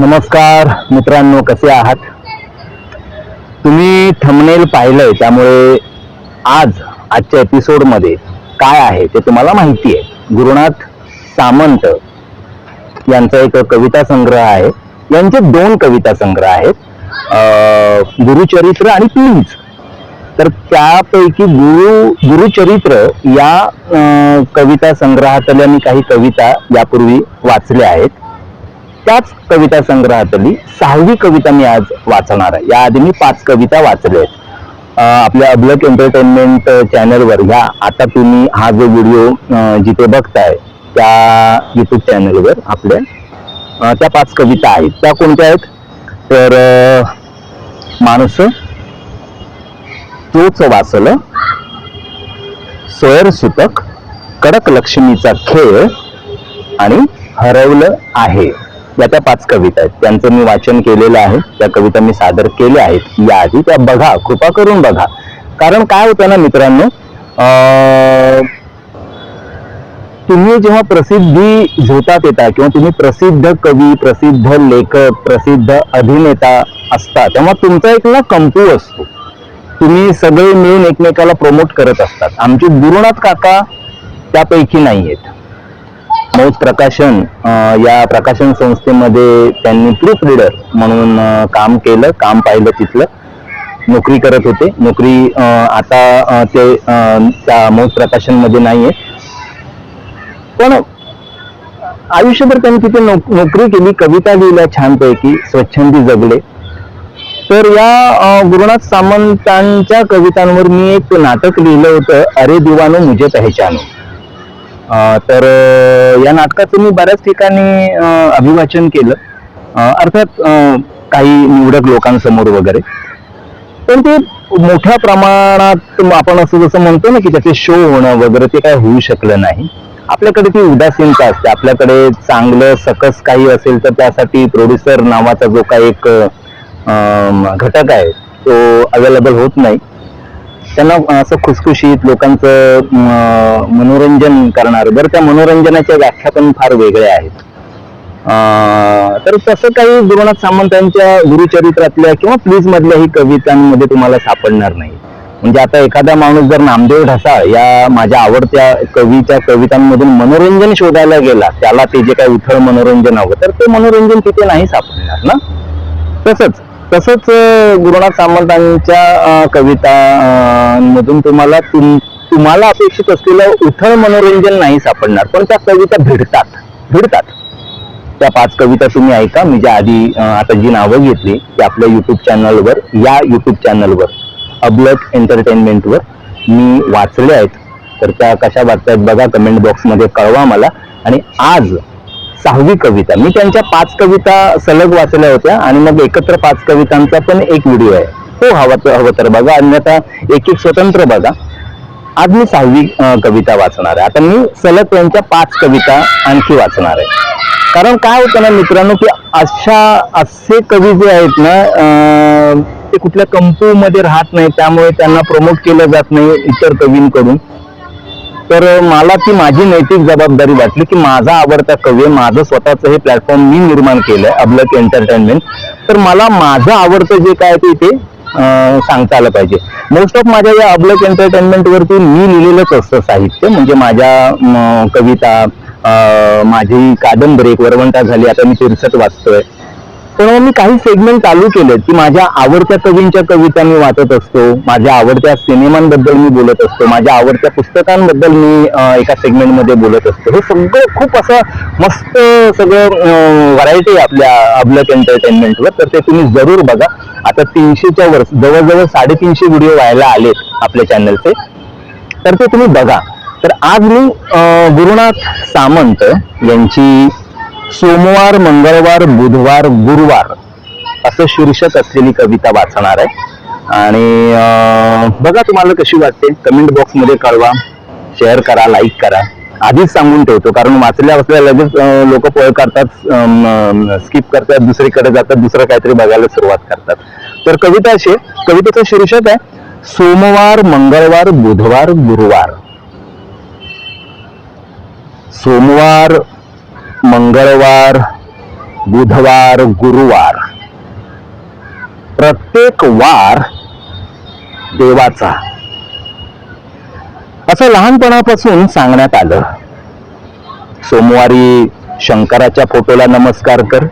नमस्कार मित्रांनो कसे आहात? तुम्ही थंबनेल पाहिलंय त्यामुळे आज आजच्या एपिसोडमध्ये काय आहे ते तुम्हाला माहिती आहे. गुरुनाथ सामंत यांचा एक कविता संग्रह आहे. यांचे दोन कविता संग्रह आहेत. गुरुचरित्र आणि प्लीज तर त्यापैकी गुरु गुरुचरित्र या कविता संग्रहातल्या मी काही कविता यापूर्वी वाचल्या आहेत. त्याच कविता संग्रहातली सहावी कविता मी आज वाचणार आहे. याआधी मी पाच कविता वाचल्या आहेत. आपल्या अब्लक एंटरटेनमेंट चॅनलवर ह्या आता तुम्ही हा जो व्हिडिओ जिथे बघताय त्या युट्यूब चॅनलवर आपल्या त्या पाच कविता आहेत. त्या कोणत्या आहेत? तर माणूस तोच वाचल सोयर सुतक कडक लक्ष्मीचा खेळ आणि हरवलं आहे. या त्या पाच कविता आहेत. त्यांचं मी वाचन केलेलं आहे. त्या कविता मी सादर केल्या आहेत. याआधी त्या बघा कृपा करून बघा. कारण काय होतं ना मित्रांनो तुम्ही जेव्हा प्रसिद्धी झोतात येता किंवा तुम्ही प्रसिद्ध कवी प्रसिद्ध लेखक प्रसिद्ध अभिनेता असता तेव्हा तुमचा एक ना कंपू असतो. तुम्ही सगळे मिळून एकमेकाला प्रमोट करत असतात. आमचे गुरुनाथ काका त्यापैकी नाही आहेत मौज प्रकाशन या प्रकाशन संस्थेमध्ये त्यांनी प्रूफ रिडर म्हणून काम केलं काम पाहिलं तिथलं. नोकरी करत होते. नोकरी आता ते त्या मौज प्रकाशनमध्ये नाहीये. पण आयुष्यभर त्यांनी तिथे नोक- नोकरी केली कविता लिहिल्या छानपैकी स्वच्छंदी जगले. तर या गुरुनाथ सामंतांच्या कवितांवर मी एक नाटक लिहिलं होतं अरे दिवानो मुझे पहचानो. तर या नाटकाचं मी बऱ्याच ठिकाणी अभिवाचन केलं. अर्थात काही निवडक लोकांसमोर वगैरे. पण ते मोठ्या प्रमाणात आपण असं जसं म्हणतो ना की त्याचे शो होणं वगैरे ते काय होऊ शकलं नाही. आपल्याकडे ती उदासीनता असते. आपल्याकडे चांगलं सकस काही असेल तर त्यासाठी प्रोड्युसर नावाचा जो काही एक घटक आहे तो अवेलेबल होत नाही. त्यांना असं खुसखुशीत लोकांचं मनोरंजन करणार. बरं त्या मनोरंजनाच्या व्याख्या पण फार वेगळ्या आहेत. तर तसं काही गुरुनाथ सामंतांच्या गुरुचरित्रातल्या किंवा प्लीज मधल्याही कवितांमध्ये तुम्हाला सापडणार नाही. म्हणजे आता एखादा माणूस जर नामदेव ढसाळ या माझ्या आवडत्या कवीच्या कवितांमधून मनोरंजन शोधायला गेला त्याला ते जे काही उथळ मनोरंजन हवं तर ते मनोरंजन तिथे नाही सापडणार ना? तसंच तसंच गुरुनाथ सामंतांच्या अं, कविता मधून तुम्हाला तुम तुम्हाला अपेक्षित असलेलं उथळ मनोरंजन नाही सापडणार पण त्या कविता भिडतात भिडतात. त्या पाच कविता तुम्ही ऐका मी ज्या आधी आता जी नावं घेतली ती आपल्या युट्यूब चॅनलवर या युट्यूब चॅनलवर अबलट एंटरटेनमेंटवर मी वाचल्या आहेत. तर त्या कशा वाटतायत बघा कमेंट बॉक्समध्ये कळवा मला. आणि आज सहावी कविता. मी त्यांच्या पाच कविता सलग वाचल्या होत्या आणि मग एकत्र पाच कवितांचा पण एक व्हिडिओ आहे. हो हवा हवं तर बघा अन्यथा एक एक स्वतंत्र बघा. आज मी सहावी कविता वाचणार आहे. आता मी सलग त्यांच्या पाच कविता आणखी वाचणार आहे. कारण काय होतं ना मित्रांनो की अशा असे कवी जे आहेत ना ते कुठल्या कंपू मध्ये राहत नाही त्यामुळे त्यांना प्रमोट केलं जात नाही इतर कवींकडून. तर मला ती माझी नैतिक जबाबदारी वाटली की माझा आवडता कवी आहे, माझं स्वतःचं हे प्लॅटफॉर्म मी निर्माण केलंय अबलक एंटरटेनमेंट तर मला माझं आवडतं जे काय ते ते सांगता आलं पाहिजे. मोस्ट ऑफ माझ्या या अबलक एंटरटेनमेंटवरती मी लिहिलेलंच असतं साहित्य म्हणजे माझ्या कविता माझी कादंबरी एक वरवंटा झाली आता मी तिरसट वाचतोय. पण मी काही सेगमेंट चालू केलेत की माझ्या आवडत्या कवींच्या कविता मी वाचत असतो माझ्या आवडत्या सिनेमांबद्दल मी बोलत असतो माझ्या आवडत्या पुस्तकांबद्दल मी एका सेगमेंटमध्ये बोलत असतो. हे सगळं खूप असं मस्त सगळं व्हरायटी आहे आपल्या अबलक एंटरटेनमेंटवर तर ते तुम्ही जरूर बघा. आता तीनशेच्या वर जवळजवळ साडेतीनशे व्हिडिओ व्हायला आलेत आपल्या चॅनलचे तर ते तुम्ही बघा. तर आज मी गुरुनाथ सामंत यांची सोमवार मंगळवार बुधवार गुरुवार असं शीर्षक असलेली कविता वाचणार आहे. आणि बघा तुम्हाला कशी वाटते. कमेंट बॉक्समध्ये कळवा. शेअर करा लाईक करा. आधीच सांगून ठेवतो कारण वाचल्या वाचल्या लगेच लोक पळ करतात स्किप करतात दुसरीकडे जातात दुसरं काहीतरी बघायला सुरुवात करतात. तर कविता अशी आहे, कवितेचं शीर्षक आहे सोमवार मंगळवार बुधवार गुरुवार. सोमवार मंगळवार बुधवार गुरुवार. प्रत्येक वार देवाचा. असं लहानपणापासून सांगण्यात आलं. सोमवारी शंकराच्या फोटोला नमस्कार कर.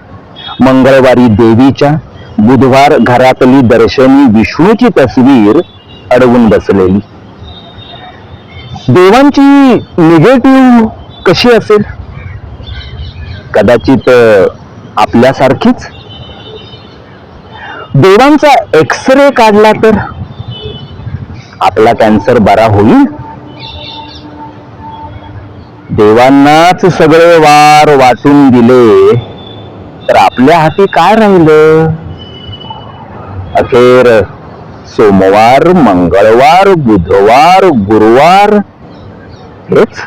मंगळवारी देवीच्या बुधवार घरातली दर्शनी विष्णूची तस्वीर अडवून बसलेली. देवांची निगेटिव्ह कशी असेल? कदाचित आपल्यासारखीच? देवांचा एक्सरे काढला तर? आपला कॅन्सर बरा होईल? देवांनाच सगळे वार वाटून दिले तर आपल्या हाती काय राहिलं? अखेर सोमवार मंगळवार बुधवार गुरुवार हेच?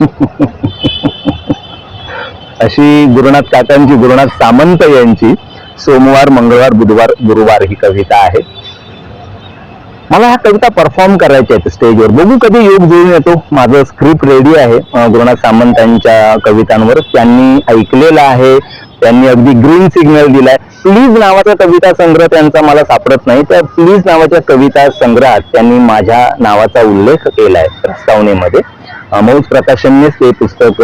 अशी गुरुनाथ काकांची गुरुनाथ सामंत यांची सोमवार मंगळवार बुधवार गुरुवार ही कविता आहे. मला ह्या कविता परफॉर्म करायच्या आहेत स्टेजवर बघू कधी योग जुळून येतो. माझं स्क्रिप्ट रेडी आहे. अं, गुरुनाथ सामंतांच्या कवितांवर. त्यांनी ऐकलेलं आहे. त्यांनी अगदी ग्रीन सिग्नल दिलाय. प्लीज नावाचा कविता संग्रह त्यांचा मला सापडत नाही. त्या प्लीज नावाच्या कविता संग्रहात त्यांनी माझ्या नावाचा उल्लेख केलाय प्रस्तावनेमध्ये मौज प्रकाशननेच हे पुस्तक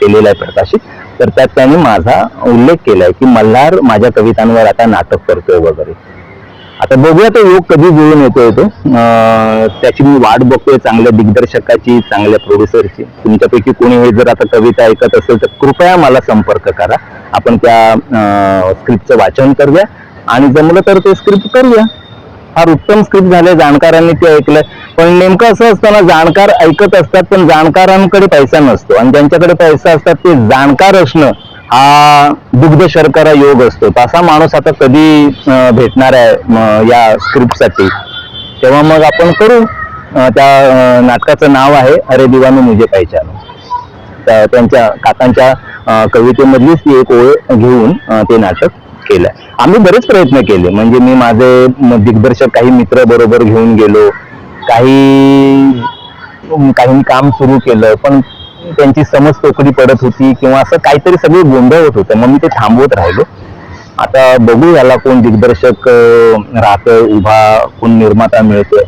केलेलं आहे प्रकाशित. तर त्यात त्यांनी माझा उल्लेख केलाय की मल्हार माझ्या कवितांवर आता नाटक करतोय वगैरे. आता बघूया तो योग कधी जुळून येतोय तो. त्याची मी वाट बघतोय चांगल्या दिग्दर्शकाची चांगल्या प्रोड्युसरची तुमच्यापैकी कोणी हे जर आता कविता ऐकत असेल तर कृपया मला संपर्क करा. आपण त्या स्क्रिप्टचं वाचन करूया. आणि जमलं तर ते स्क्रिप्ट करूया. फार उत्तम स्क्रिप्ट झाले जाणकारांनी ते ऐकलंय पण नेमकं असं असतं ना जाणकार ऐकत असतात पण जाणकारांकडे पैसा नसतो. आणि ज्यांच्याकडे पैसा असतात ते जाणकार असणं हा दुग्ध शर्करा योग असतो. तसा माणूस आता कधी भेटणार आहे या स्क्रिप्टसाठी. तेव्हा मग आपण करू. त्या नाटकाचं नाव आहे अरे दिवाने मुझे पहिचान. त्यांच्या काकांच्या कवितेमधलीच ती एक ओळ घेऊन ते नाटक केलंय. आम्ही बरेच प्रयत्न केले. म्हणजे मी माझे दिग्दर्शक काही मित्र बरोबर घेऊन गेलो. काही काही काम सुरू केलं. पण त्यांची समज तोकडी पडत होती किंवा असं काहीतरी सगळं गोंधळ होत. होतं मग मी ते थांबवत राहिलो. आता बघू याला कोण दिग्दर्शक राहतं उभा कोण निर्माता मिळतोय.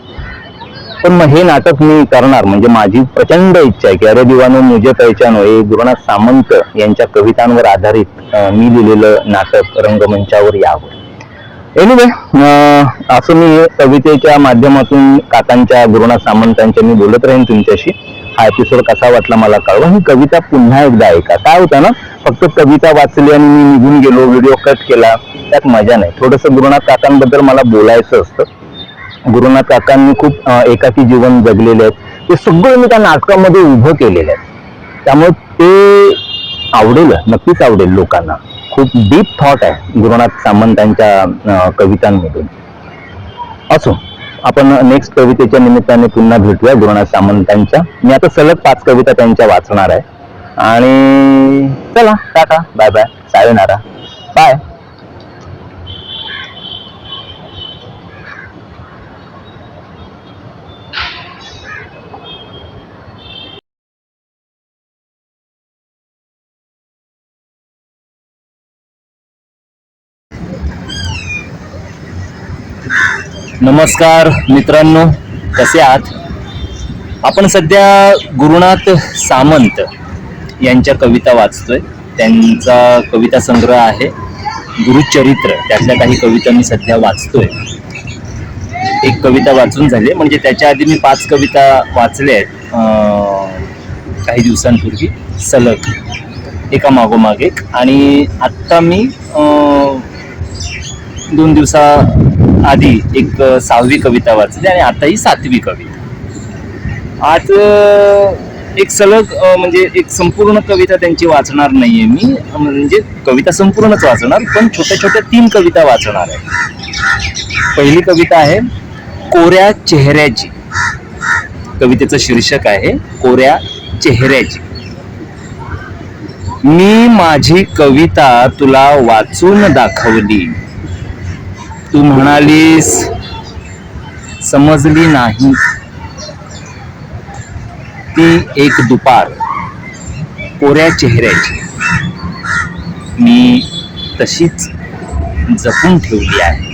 पण मग हे नाटक मी करणार म्हणजे माझी प्रचंड इच्छा आहे की अरे दिवानो मुझे पहचानो. हे गुरुनाथ सामंत यांच्या कवितांवर आधारित मी लिहिलेलं नाटक रंगमंचावर यावं. एनिवे असं मी कवितेच्या माध्यमातून काकांच्या गुरुनाथ सामंतांच्या मी बोलत राहीन तुमच्याशी. हा एपिसोड कसा वाटला मला कळवा. ही कविता पुन्हा एकदा ऐका. काय होतं ना फक्त कविता वाचली आणि मी निघून गेलो व्हिडिओ कट केला त्यात मजा नाही. थोडंसं गुरुनाथ काकांबद्दल मला बोलायचं असतं. गुरुनाथ काकांनी खूप एकाकी जीवन जगलेले आहेत. ते सगळं मी त्या नाटकामध्ये उभं केलेलं आहे. त्यामुळे ते आवडेल नक्कीच आवडेल लोकांना. खूप डीप थॉट आहे गुरुनाथ सामंतांच्या कवितांमधून. असो आपण नेक्स्ट कवितेच्या निमित्ताने पुन्हा भेटूया गुरुनाथ सामंतांच्या. मी आता सलग पाच कविता त्यांच्या वाचणार आहे. आणि चला टाटा बाय बाय सायनारा बाय नमस्कार मित्रांनो कसे आहात? आपण सध्या गुरुनाथ सामंत यांच्या कविता वाचतोय. त्यांचा कविता संग्रह आहे गुरुचरित्र. त्यातल्या काही कविता मी सध्या वाचतोय. एक कविता वाचून झाली म्हणजे त्याच्या आधी मी पाच कविता वाचल्या आहेत काही दिवसांपूर्वी. सलग एका मागोमाग एक. आणि आत्ता मी दोन दिवसा आधी एक सहावी कविता वाचली आणि आता ही सातवी कविता आज एक सलग म्हणजे एक संपूर्ण कविता त्यांची वाचणार नाहीये मी. म्हणजे कविता संपूर्णच वाचणार पण छोट्या छोट्या तीन कविता वाचणार आहे. पहिली कविता आहे कोऱ्या चेहऱ्याची. कवितेचं शीर्षक आहे कोऱ्या चेहऱ्याची. मी माझी कविता तुला वाचून दाखवली. तू म्हणालीस समजली नाही. ती एक दुपार कोऱ्या चेहऱ्याची. मी तशीच जपून ठेवली आहे.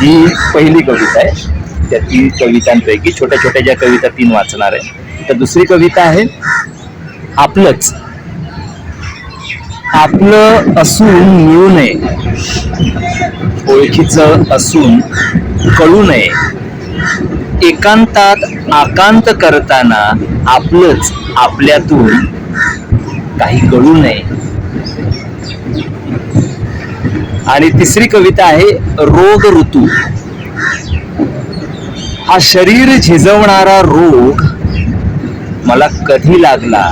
ही पहिली कविता आहे. त्या तीन कवितांपैकी छोट्या छोट्या ज्या कविता तीन वाचणार आहे तर दुसरी कविता आहे आपलंच. आपलं असून मिळू नये. ओळखीचं असून कळू नये. एकांतात आकांत करताना आपलंच आपल्यातून काही कळू नये. आणि तिसरी कविता आहे रोग ऋतू. हा शरीर झिजवणारा रोग मला कधी लागला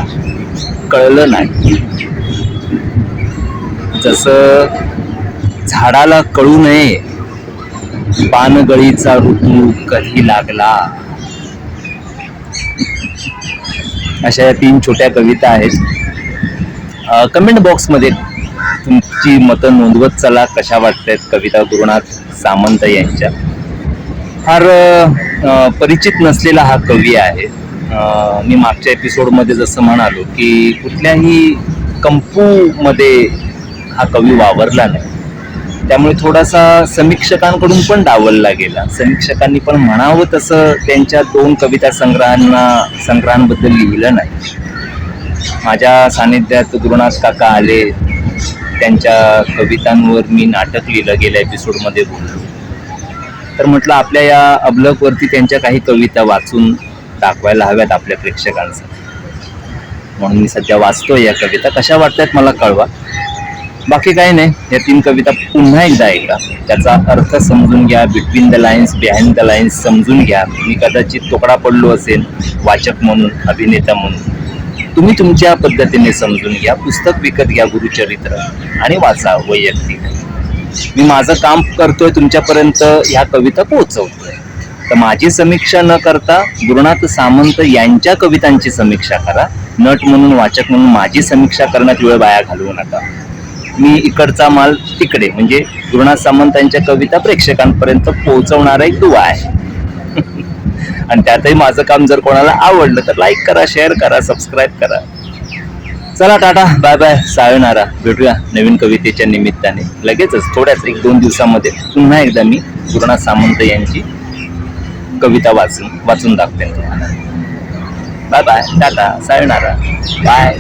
कळलं नाही. जसं झाडाला कळू नये पानगळीचा ऋतू कधी लागला? अशा या तीन छोट्या कविता आहेत. कमेंट बॉक्समध्ये तुमची मतं नोंदवत चला कशा वाटतायत कविता गुरुनाथ सामंत यांच्या? फार परिचित नसलेला हा कवी आहे. मी मागच्या एपिसोडमध्ये जसं म्हणालो की कुठल्याही कंपूमध्ये हा कवी वावरला नाही. त्यामुळे थोडासा समीक्षकांकडून पण डावलला गेला. समीक्षकांनी पण म्हणावं तसं त्यांच्या दोन कविता संग्रहांना संग्रहांबद्दल लिहिलं नाही. माझ्या सानिध्यात गुरुनाथ काका आले. त्यांच्या कवितांवर मी नाटक लिहिलं गेल्या एपिसोडमध्ये बोललो. तर म्हटलं आपल्या या अबलकवरती त्यांच्या काही कविता वाचून दाखवायला हव्यात आपल्या प्रेक्षकांसाठी. म्हणून मी सध्या वाचतोय या कविता. कशा वाटतात मला कळवा. बाकी काही नाही. या तीन कविता पुन्हा एकदा ऐका. त्याचा अर्थ समजून घ्या between the lines behind the lines समजून घ्या. मी कदाचित तोकडा पडलो असेल वाचक म्हणून अभिनेता म्हणून. तुम्ही तुमच्या पद्धतीने समजून घ्या पुस्तक विकत घ्या गुरुचरित्र आणि वाचा वैयक्तिक. मी माझं काम करतोय तुमच्यापर्यंत ह्या कविता पोहोचवतोय. तर माझी समीक्षा न करता गुरुनाथ सामंत यांच्या कवितांची समीक्षा करा. नट म्हणून वाचक म्हणून माझी समीक्षा करण्यात वेळ वाया घालवू नका. मी इकडचा माल तिकडे म्हणजे गुरुनाथ सामंतांच्या कविता प्रेक्षकांपर्यंत पोहोचवणारा एक दुवा आहे. आणि त्यातही माझं काम जर कोणाला आवडलं तर लाईक करा शेअर करा सबस्क्राईब करा. चला टाटा बाय बाय सायनारा भेटूया नवीन कवितेच्या निमित्ताने. लगेचच थोड्याच एक दोन दिवसामध्ये पुन्हा एकदा मी गुरुनाथ सामंत यांची कविता वाचून वाचून दाखवेन तुम्हाला. बाय बाय टाटा सायनारा बाय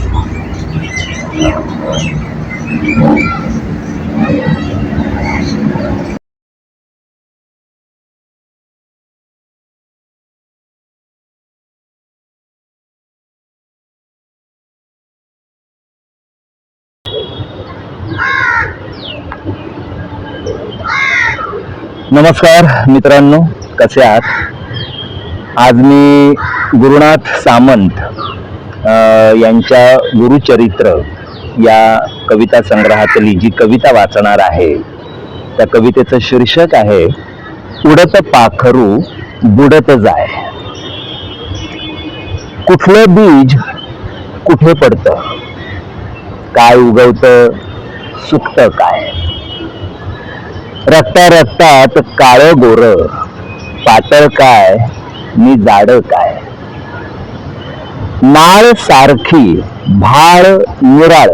नमस्कार मित्रांनो कसे आहात? आज मी गुरुनाथ सामंत यांच्या गुरुचरित्र या कविता संग्रहातली जी कविता वाचणार आहे त्या कवितेचं शीर्षक आहे उडत पाखरू बुडत जाय. कुठलं बीज कुठे पडतं? काय उगवतं? सुकत काय? रक्ता रक्तात काळ गोर पातळ काय? मी जाड काय? नाळ सारखी भाळ निराळ.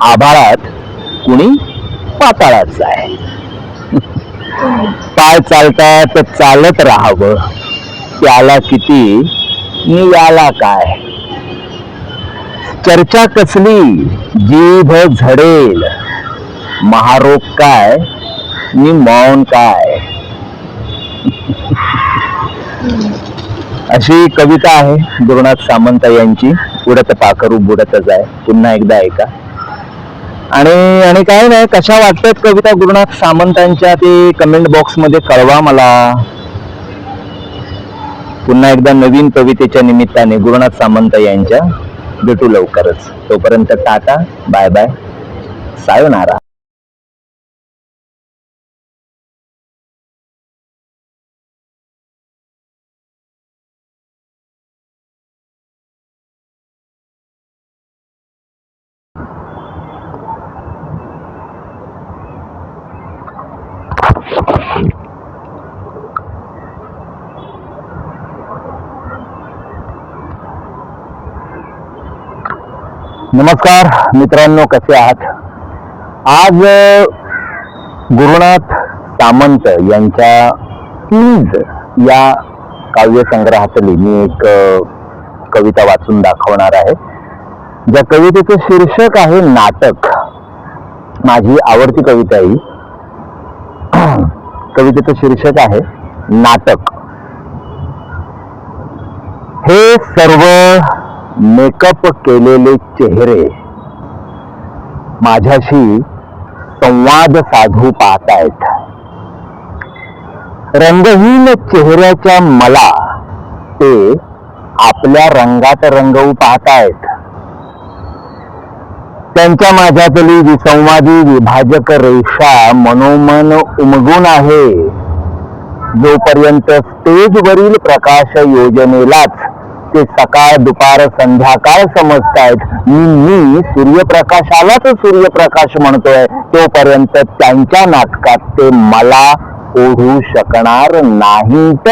आभाळात कुणी पाताळाच आहे पाय चालतात चालत राहावं. त्याला किती नि याला काय? चर्चा कसली जीभ झडेल. महारोग काय नि मौन काय? अशी कविता आहे गुरुनाथ सामंत यांची. उडत पाखरू बुडतच आहे पुन्हा एकदा ऐका. आणि आणि काय नाही कशा वाटतात कविता गुरुनाथ सामंतांच्या ते कमेंट बॉक्समध्ये कळवा मला. पुन्हा एकदा नवीन कवितेच्या निमित्ताने गुरुनाथ सामंत यांच्या भेटू लवकरच. तोपर्यंत टाटा बाय बाय सायोनारा नमस्कार मित्रांनो कसे आहात? आज गुरुनाथ सामंत यांच्या तीज या काव्यसंग्रहातली मी एक कविता वाचून दाखवणार आहे. ज्या कवितेचं शीर्षक आहे नाटक. माझी आवडती कविता आहे ही. कवितेचं शीर्षक आहे नाटक. हे सर्व मेकअप केलेले चेहरे माझ्याशी संवाद साधू पाहतायत. रंगहीन चेहऱ्याच्या मला ते आपल्या रंगात रंगवू पाहतायत. त्यांच्या माझ्यातली विसंवादी विभाजक रेषा मनोमन उमगून आहे. जोपर्यंत स्टेजवरील प्रकाश योजनेलाच ते सकाळ दुपार संध्याकाळ समजतायत. मी मी सूर्यप्रकाशालाच सूर्यप्रकाश म्हणतोय. तोपर्यंत त्यांच्या नाटकात ते मला ओढू शकणार नाहीत.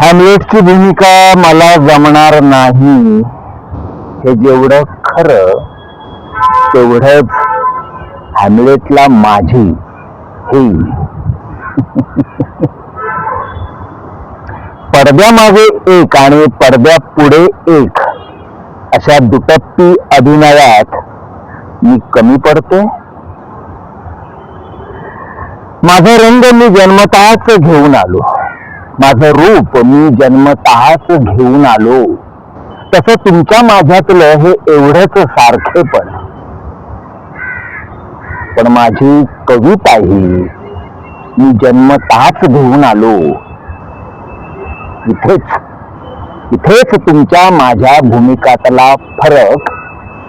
हॅमलेटची भूमिका मला जमणार नाही. हे जेवढं खरं तेवढंच हॅमलेटला माझी ही पडद्यामागे एक आणि पडद्या पुढे एक. अशा दुटप्पी अभिनयात मी कमी पडते. माझा रंग मी जन्मतःच घेऊन आलो. माझं रूप मी जन्मतःच घेऊन आलो. तसं तुमच्या माझ्यातलं हे एवढंच सारखेपण पण. माझी कविता ही मी जन्मतःच घेऊन आलो. इथेच. इथेच तुमच्या माझ्या भूमिकातला फरक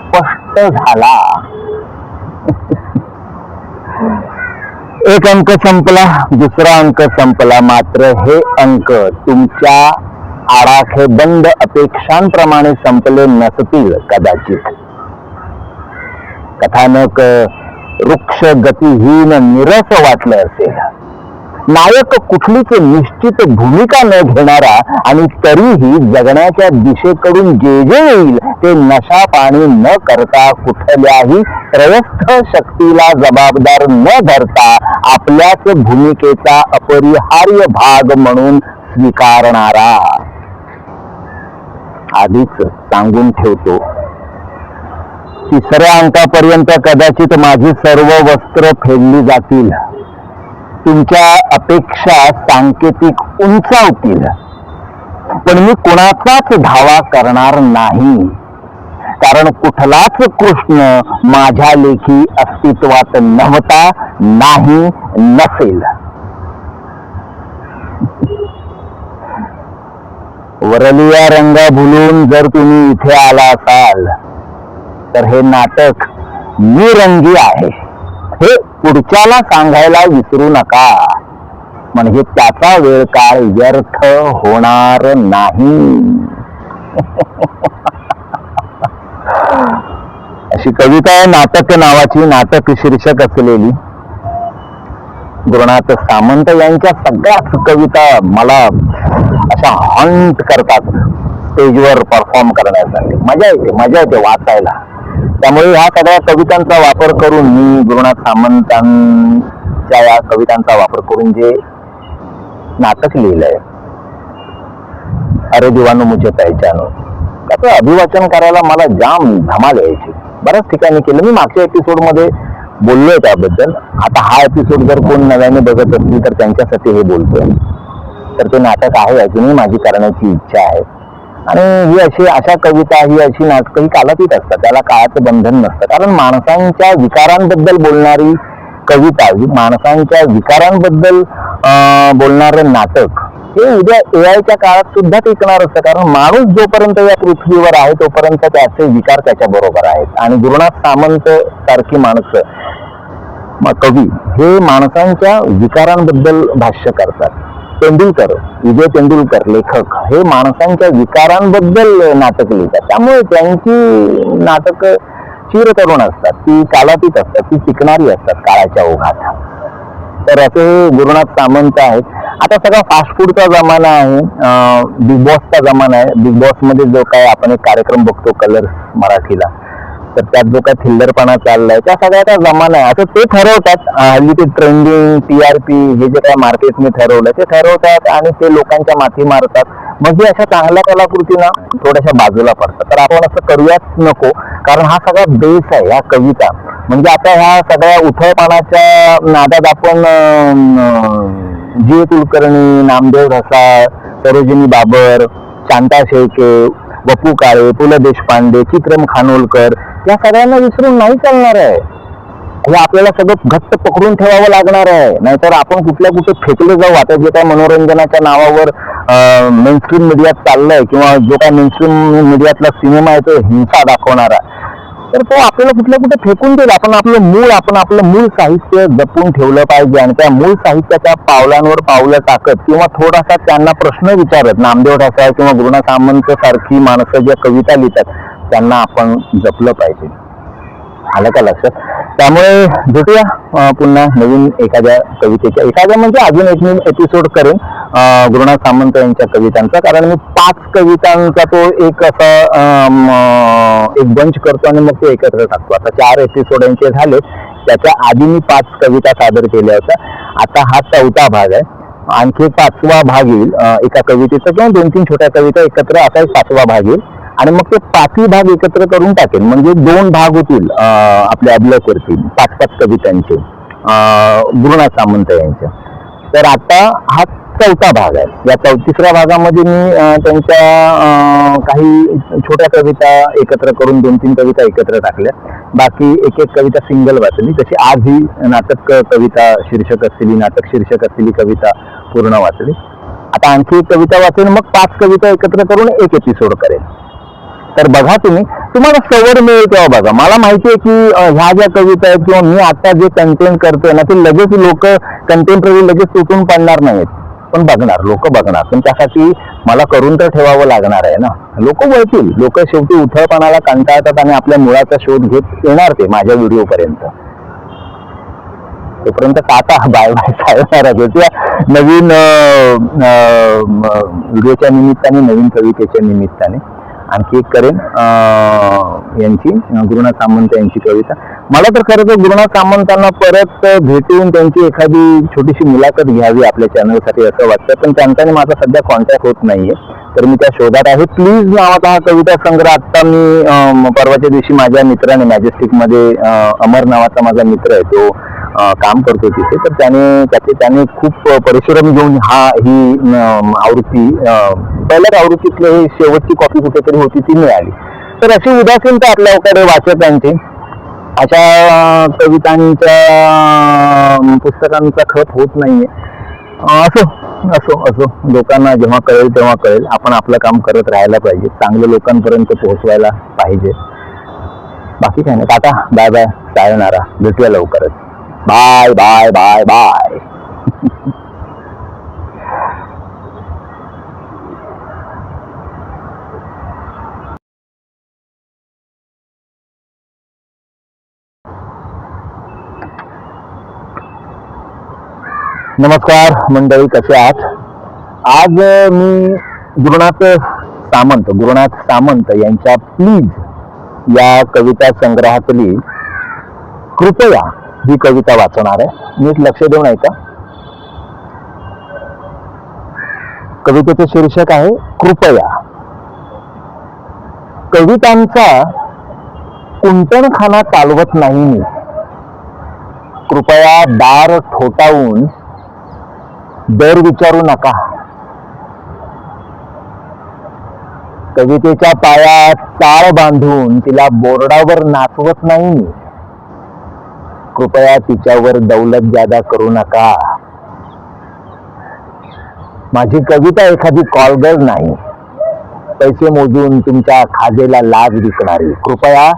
स्पष्ट झाला. एक अंक संपला दुसरा अंक संपला मात्र हे अंक तुमच्या आडाखेबंद अपेक्षांप्रमाणे संपले नसतील कदाचित. कथानक वृक्ष गतिहीन निरस वाटलं असेल. नायक कुठलीच निश्चित भूमिका न घेणारा आणि तरीही जगण्याच्या दिशेकडून जे जे येईल ते नशा पाणी न करता कुठल्याही त्रयस्थ शक्तीला जबाबदार न धरता आपल्याच भूमिकेचा अपरिहार्य भाग म्हणून स्वीकारणारा. आधीच सांगून ठेवतो. तिसऱ्या अंकापर्यंत कदाचित माझी सर्व वस्त्र फेडली जातील. तुमच्या अपेक्षा सांकेतिक उंचावतील पण मी कुणाचाच धावा करणार नाही. कारण कुठलाच कृष्ण माझ्या लेखी अस्तित्वात नव्हता नाही नसेल. वरलिया रंग भुलून जर तुम्ही इथे आला असाल तर हे नाटक निरंगी आहे. हे पुढच्याला सांगायला विसरू नका. म्हणजे त्याचा वेळ काळ व्यर्थ होणार नाही. अशी कविता आहे नाटक नावाची नाटक शीर्षक असलेली. गुरुनाथ सामंत यांच्या सगळ्याच कविता मला अशा हंट करतात स्टेजवर परफॉर्म करण्यासाठी. मजा येते मजा येते वाचायला. त्यामुळे ह्या सगळ्या कवितांचा वापर करून मी गुरुनाथ सामंतांच्या या कवितांचा वापर करून जे नाटक लिहिलंय अरे दिवानो मुझे पहचानो. त्याचं अभिवाचन करायला मला जाम धमाल यायची. बऱ्याच ठिकाणी केलं. मी मागच्या एपिसोडमध्ये बोललोय त्याबद्दल. आता हा एपिसोड जर कोण नव्याने बघत असतील तर त्यांच्यासाठी हे बोलतोय. तर ते नाटक आहे अजूनही माझी करण्याची इच्छा आहे. आणि ही अशी अशा कविता ही अशी नाटकं ही कालातीत असतात. त्याला काळाचं बंधन नसतं. कारण माणसांच्या विकारांबद्दल बोलणारी कविता ही माणसांच्या विकारांबद्दल अं, बोलणारं नाटक हे उद्या ए आयच्या काळात सुद्धा टिकणार असतं. कारण माणूस जोपर्यंत या पृथ्वीवर आहे तोपर्यंत त्याचे विकार त्याच्या बरोबर आहेत. आणि गुरुनाथ सामंत सारखी माणसं कवी हे माणसांच्या विकारांबद्दल भाष्य करतात. तेंडुलकर विजय तेंडुलकर लेखक हे माणसांच्या विकारांबद्दल नाटक लिहितात. त्यामुळे त्यांची नाटक चिरतरुण असतात. ती कालातीत असतात ती टिकणारी असतात काळाच्या ओघात. तर असे हे गुरुनाथ सामंत आहेत. आता सगळा फास्ट फूडचा जमाना आहे. बिग बॉसचा जमाना आहे. बिग बॉसमध्ये जो काय आपण एक कार्यक्रम बघतो कलर मराठीला. तर त्यात जो काय थिल्लरपणा चाललाय त्या सगळ्याचा जमाना आहे असं ते ठरवतात. हल्ली ते ट्रेंडिंग टीआरपी हे जे काय मार्केटने ठरवलं ते ठरवतात आणि ते लोकांच्या माथी मारतात. मग हे अशा चांगल्या कलाकृतींना थोड्याशा बाजूला पडतात. तर आपण असं करूयाच नको कारण हा सगळा बेस आहे ह्या कविता. म्हणजे आता ह्या सगळ्या उथळपणाच्या नादात आपण अं, जी कुलकर्णी नामदेव ढसाळ सरोजिनी बाबर शांता शेळके वपू काळे पु ल देशपांडे चित्रम खानोलकर या सगळ्यांना विसरून नाही चालणार आहे. हे आपल्याला सगळं घट्ट पकडून ठेवावं लागणार आहे. नाहीतर आपण कुठल्या कुठे फेकले जाऊ. आता जे काय मनोरंजनाच्या नावावर मेनस्ट्रीम मीडियात चाललंय किंवा जो काय मेनस्ट्रीम मीडियातला सिनेमा आहे तो हिंसा दाखवणारा. तर तो आपल्याला कुठल्या कुठे फेकून देईल. आपण आपलं मूळ आपण आपलं मूळ साहित्य जपून ठेवलं पाहिजे आणि त्या मूळ साहित्याच्या पावलांवर पावलं टाकत किंवा थोडासा त्यांना प्रश्न विचारत. नामदेव ठाकरे किंवा गुरुना सामंत सारखी माणसं ज्या कविता लिहितात त्यांना आपण जपलं पाहिजे. आलं का लक्षात? त्यामुळे भेटूया पुन्हा नवीन एखाद्या कवितेच्या. एखाद्या म्हणजे अजून एक मी एपिसोड करेन गुरुनाथ सामंत यांच्या कवितांचा. कारण मी पाच कवितांचा तो एक असा एक बंच करतो आणि मग ते एकत्र टाकतो. आता चार एपिसोड यांचे झाले. त्याच्या आधी मी पाच कविता सादर केल्या होत्या. आता हा चौथा भाग आहे. आणखी पाचवा भाग येईल एका कवितेचा किंवा दोन तीन छोट्या कविता एकत्र असा एक पाचवा भाग येईल. आणि मग ते पाचही भाग एकत्र करून टाकेन. म्हणजे दोन भाग होतील आपल्या अबलक वरती पाच पाच कवितांचे गुरुणा सामंत यांचे. तर आता हा चौथा भाग आहे. या चौ तिसऱ्या भागामध्ये मी त्यांच्या काही छोट्या कविता एकत्र करून दोन तीन कविता एकत्र टाकल्या. बाकी एक एक कविता सिंगल वाचली. तशी आज ही नाटक कविता शीर्षक असलेली नाटक शीर्षक असलेली कविता पूर्ण वाचली. आता आणखी एक कविता वाचून मग पाच कविता एकत्र करून एक एपिसोड करेन. तर बघा तुम्ही तुम्हाला सवड मिळेल तेव्हा बघा. मला माहिती आहे की ह्या ज्या कविता आहेत किंवा मी आता जे कंटेंट करतोय ना ते लगेच लोक कंटेम्पररी लगेच तुटून पडणार नाहीत. पण बघणार लोक बघणार. पण त्यासाठी मला करून तर ठेवावं लागणार आहे ना. लोक वळतील. लोक शेवटी उथळपणाला कंटाळतात आणि आपल्या मुळाचा शोध घेत येणार ते माझ्या व्हिडिओपर्यंत तोपर्यंत काका बाय बाय सायनारा भेटूया नवीन व्हिडिओच्या निमित्ताने नवीन कवितेच्या निमित्ताने. आणखी एक करेन यांची गुरुनाथ सामंत यांची कविता. मला तर खरं तर गुरुनाथ सामंतांना परत भेटून त्यांची एखादी छोटीशी मुलाखत घ्यावी आपल्या चॅनलसाठी असं वाटतं. पण त्यांच्याने माझा सध्या कॉन्टॅक्ट होत नाहीये. तर मी त्या शोधात आहे. प्लीज नावाचा हा कविता संग्रह. आता मी परवाच्या दिवशी माझ्या मित्राने मॅजेस्टिकमध्ये अमर नावाचा माझा मित्र आहे तो काम करतो तिथे. तर त्याने त्याचे त्याने खूप परिश्रम घेऊन हा ही आवृत्ती पहिल्याच आवृत्तीतले ही शेवटची कॉपी कुठेतरी होती ती मिळाली. तर अशी उदासीनता आपल्याकडे वाचकांची अशा कवितांच्या पुस्तकांचा खत होत नाहीये. अं, असो असो असो. लोकांना जेव्हा कळेल तेव्हा कळेल. आपण आपलं काम करत राहायला पाहिजे. चांगल्या लोकांपर्यंत पोहोचवायला पाहिजे. बाकी काय नाही. काका बाय बाय. सायनारा. भेटूया लवकरच. Bye bye bye bye. नमस्कार मंडळी कसे आहात? आज मी गुरुनाथ सामंत गुरुनाथ सामंत यांच्या प्लीज या कविता संग्रहातली कृपया ही कविता वाचणार आहे. नीट लक्ष देऊन ऐका. कवितेचे शीर्षक आहे कृपया. कवितांचा कुंटणखाना चालवत नाही मी. कृपया दार ठोठावून दर विचारू नका. कवितेच्या पायात चाळ बांधून तिला बोर्डावर नाचवत नाही. मी कृपया तिच्यावर दौलत जादा करू नका. माझी कविता एखादी कॉलगर नाही. पैसे मोजून तुमच्या खाजेला लाज विकणारी. कृपया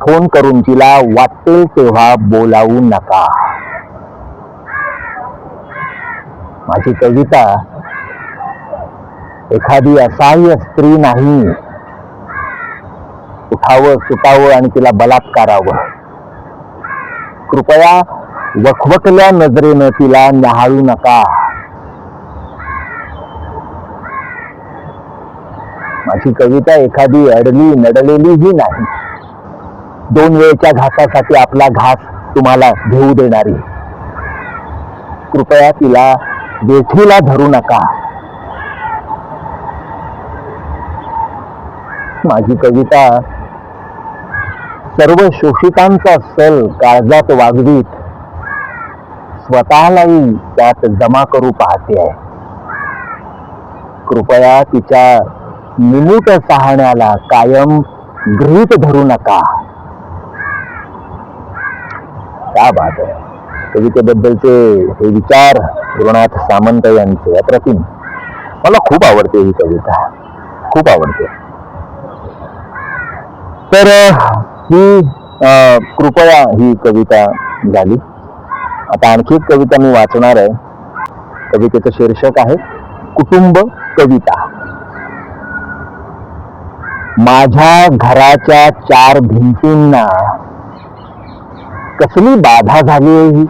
फोन करून तिला वाटेल तेव्हा बोलावू नका. माझी कविता एखादी असाह्य स्त्री नाही. उठावं सुटावं आणि तिला बलात्कारावं कृपया वखवकल्या नजरेनं तिला न्याहाळू नका. माझी कविता एखादी अडली नडलेलीही नाही. दोन वेळच्या घासासाठी आपला घास तुम्हाला घेऊ देणारी. कृपया तिला वेठीला धरू नका. माझी कविता सर्व शोषितांचा सल काळजात वागवीत. स्वतःलाही त्यात जमा करू पाहते आहे. कृपया तिच्या निमूट सहाण्याला कायम गृहित धरू नका. क्या बात आहे. कवितेबद्दलचे हे विचार गुरुनाथ सामंत यांचे अप्रतिम. मला खूप आवडते ही कविता. खूप आवडते. तर ही कृपया ही कविता झाली. आता आणखी एक कविता मी वाचणार आहे. कवितेचं शीर्षक आहे कुटुंब कविता. माझ्या घराच्या चार भिंतींना कसली बाधा झाली आहे ही?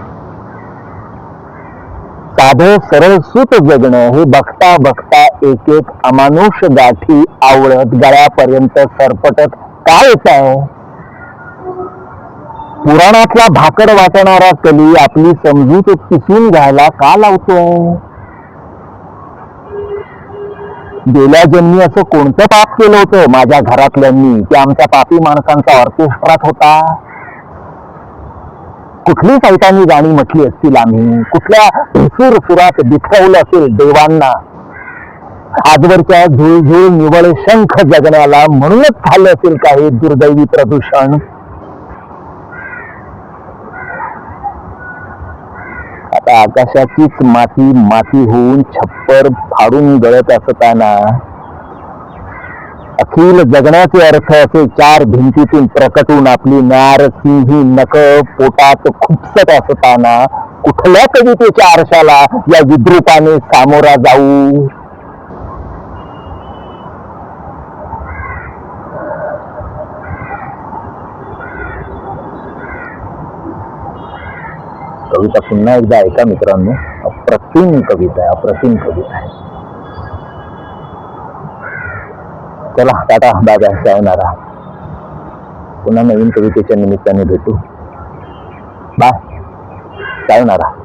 साधं सरळ सुत जगणं हे बघता बघता एक एक अमानुष गाठी आवळत गळ्यापर्यंत सरपटत काय येत आहे पुराणातला भाकड वाटणारा कली आपली समजूत पिसून घ्यायला का लावतोय? गेल्या जन्मी असं कोणतं पाप केलं होतं? माझ्या घरातल्यांनी की आमच्या पापी माणसांचा ऑर्केस्ट्रात होता? कुठली सैतानी गाणी म्हटली असतील आम्ही? कुठल्या सुर सुरात बिथरवलं असेल देवांना? आजवरच्या झुळझुळ निवळ शंख जगण्याला म्हणूनच झालं असेल काही दुर्दैवी प्रदूषण. आता आकाशाचीच माती माती होऊन छप्पर फाडून गळत असताना अखिल जगण्याचे अर्थ असे, चार भिंतीतून प्रकटून आपली नारसिंही नक पोटात खुपसत असताना कुठल्या कवितेच्या आरशाला या विद्रुपाने सामोरा जाऊ. कविता पुन्हा एकदा ऐका मित्रांनो. अप्रतिम कविता आहे, अप्रतिम कविता आहे. चला टाटा दादा जाऊनारा पुन्हा नवीन कवितेच्या निमित्ताने भेटू. बाय. जाऊनारा